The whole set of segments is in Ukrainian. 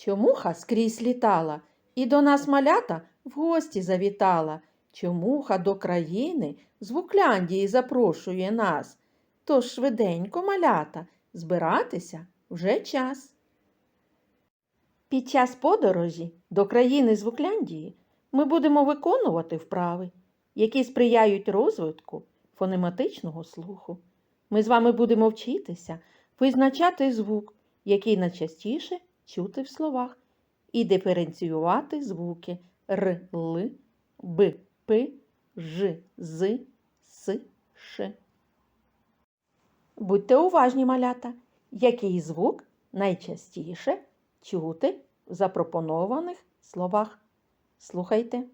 Чомуха скрізь літала і до нас малята в гості завітала. Чомуха до країни з Вукляндії запрошує нас. Тож швиденько малята збиратися вже час. Під час подорожі до країни з Вукляндії ми будемо виконувати вправи, які сприяють розвитку фонематичного слуху. Ми з вами будемо вчитися визначати звук, який найчастіше чути в словах, і диференціювати звуки р, л, б, п, ж, з, с, ш. Будьте уважні, малята, який звук найчастіше чути в запропонованих словах. Слухайте.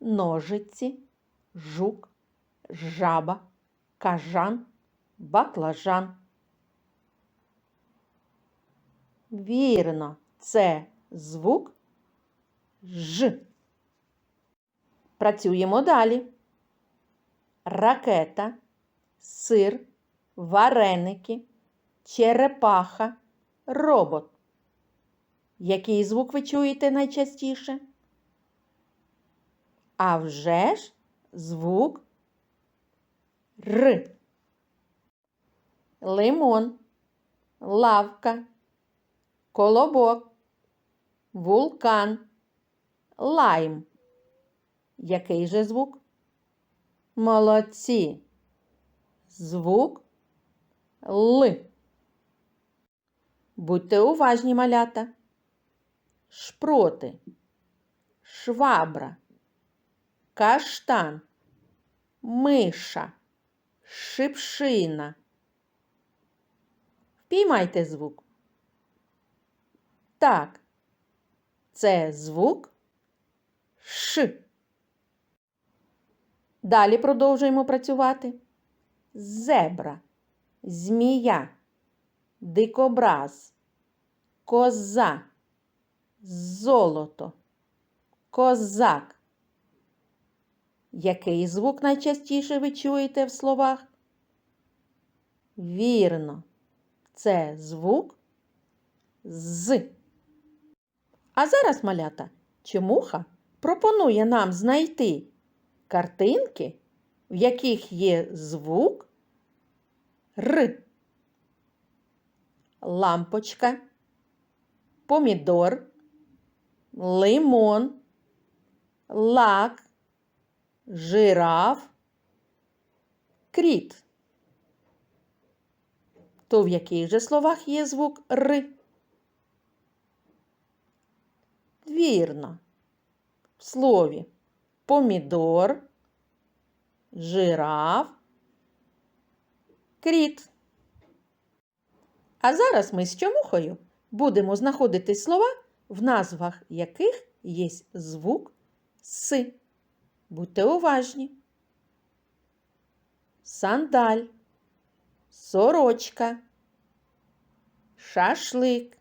Ножиці, жук, жаба, кажан, баклажан. Вірно, це звук Ж. Працюємо далі. Ракета, сир, вареники, черепаха, робот. Який звук ви чуєте найчастіше? А вже ж звук Р. Лимон, лавка, колобок, вулкан, лайм. Який же звук? Молодці. Звук Л. Будьте уважні, малята. Шпроти, швабра, каштан, миша, шипшина. Впіймайте звук. Так, це звук Ш. Далі продовжуємо працювати. Зебра, змія, дикобраз, коза, золото, козак. Який звук найчастіше ви чуєте в словах? Вірно, це звук з. А зараз, малята, чомуха пропонує нам знайти картинки, в яких є звук Р. Лампочка, помідор, лимон, лак, жираф, кріт. То в яких же словах є звук Р? Вірно. В слові помідор, жираф, кріт. А зараз ми з чомухою будемо знаходити слова, в назвах яких є звук С. Будьте уважні. Сандаль, сорочка, шашлик,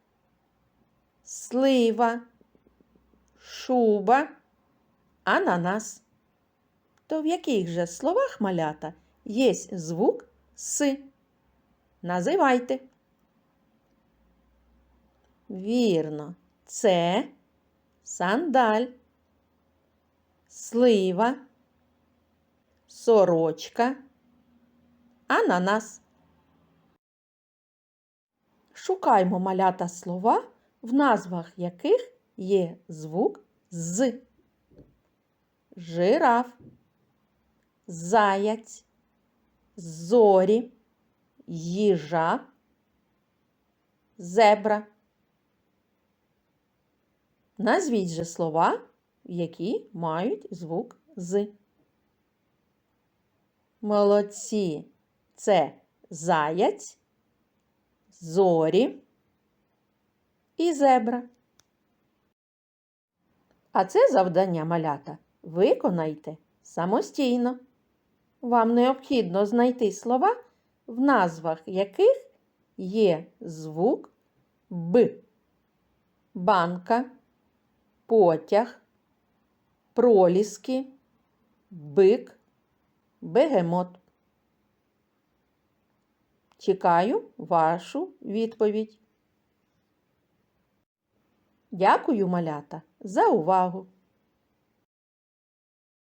слива, шуба, ананас. То в яких же словах малята є звук С? Називайте. Вірно, це сандаль, слива, сорочка, ананас. Шукаймо малята слова, в назвах яких є звук з. Жираф, заяць, зорі, їжа, зебра. Назвіть же слова, які мають звук з. Молодці. Це заяць, зорі і зебра. А це завдання малята виконайте самостійно. Вам необхідно знайти слова, в назвах яких є звук Б. Банка, потяг, проліски, бик, бегемот. Чекаю вашу відповідь. Дякую, малята, за увагу!